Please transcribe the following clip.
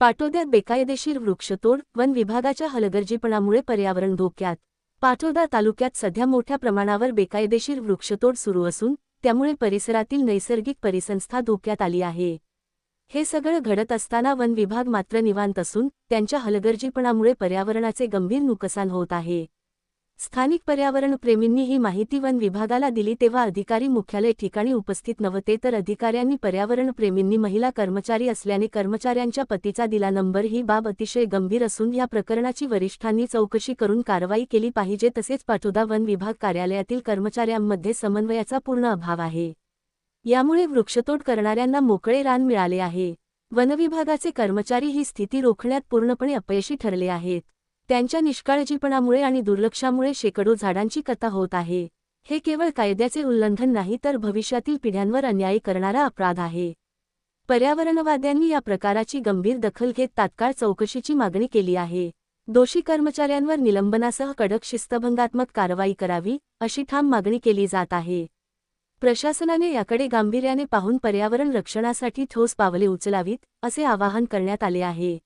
पाटोद्यात बेकायदेशीर वृक्षतोड वन विभागाच्या हलगर्जीपणामुळे पर्यावरण धोक्यात. पाटोदा तालुक्यात सध्या मोठ्या प्रमाणावर बेकायदेशीर वृक्षतोड सुरू असून त्यामुळे परिसरातील नैसर्गिक परिसंस्था धोक्यात आली आहे. हे सगळं घडत असताना वन विभाग मात्र निवांत असून त्यांच्या हलगर्जीपणामुळे पर्यावरणाचे गंभीर नुकसान होत आहे. स्थानिक पर्यावरणप्रेमींनी ही माहिती वन विभागाला दिली तेव्हा अधिकारी मुख्यालय ठिकाणी उपस्थित नव्हते तर अधिकाऱ्यांनी पर्यावरणप्रेमींनी महिला कर्मचारी असल्याने कर्मचाऱ्यांच्या पतीचा दिला नंबर ही बाब अतिशय गंभीर असून या प्रकरणाची वरिष्ठांनी चौकशी करून कारवाई केली पाहिजे तसेच पाठोदा वन विभाग कार्यालयातील कर्मचाऱ्यांमध्ये समन्वयाचा पूर्ण अभाव आहे. यामुळे वृक्षतोड करणाऱ्यांना मोकळे रान मिळाले आहे. वनविभागाचे कर्मचारी ही स्थिती रोखण्यात पूर्णपणे अपयशी ठरले आहेत. त्यांच्या निष्काळजीपणामुळे आणि दुर्लक्षामुळे शेकडो झाडांची कथा होत आहे. हे केवळ कायद्याचे उल्लंघन नाही तर भविष्यातील पिढ्यांवर अन्याय करणारा अपराध आहे. पर्यावरणवाद्यांनी या प्रकाराची गंभीर दखल घेत तात्काळ चौकशीची मागणी केली आहे. दोषी कर्मचाऱ्यांवर निलंबनासह कडक शिस्तभंगात्मक कारवाई करावी अशी ठाम मागणी केली जात आहे. प्रशासनाने याकडे गांभीर्याने पाहून पर्यावरण रक्षणासाठी ठोस पावले उचलावीत असे आवाहन करण्यात आले आहे.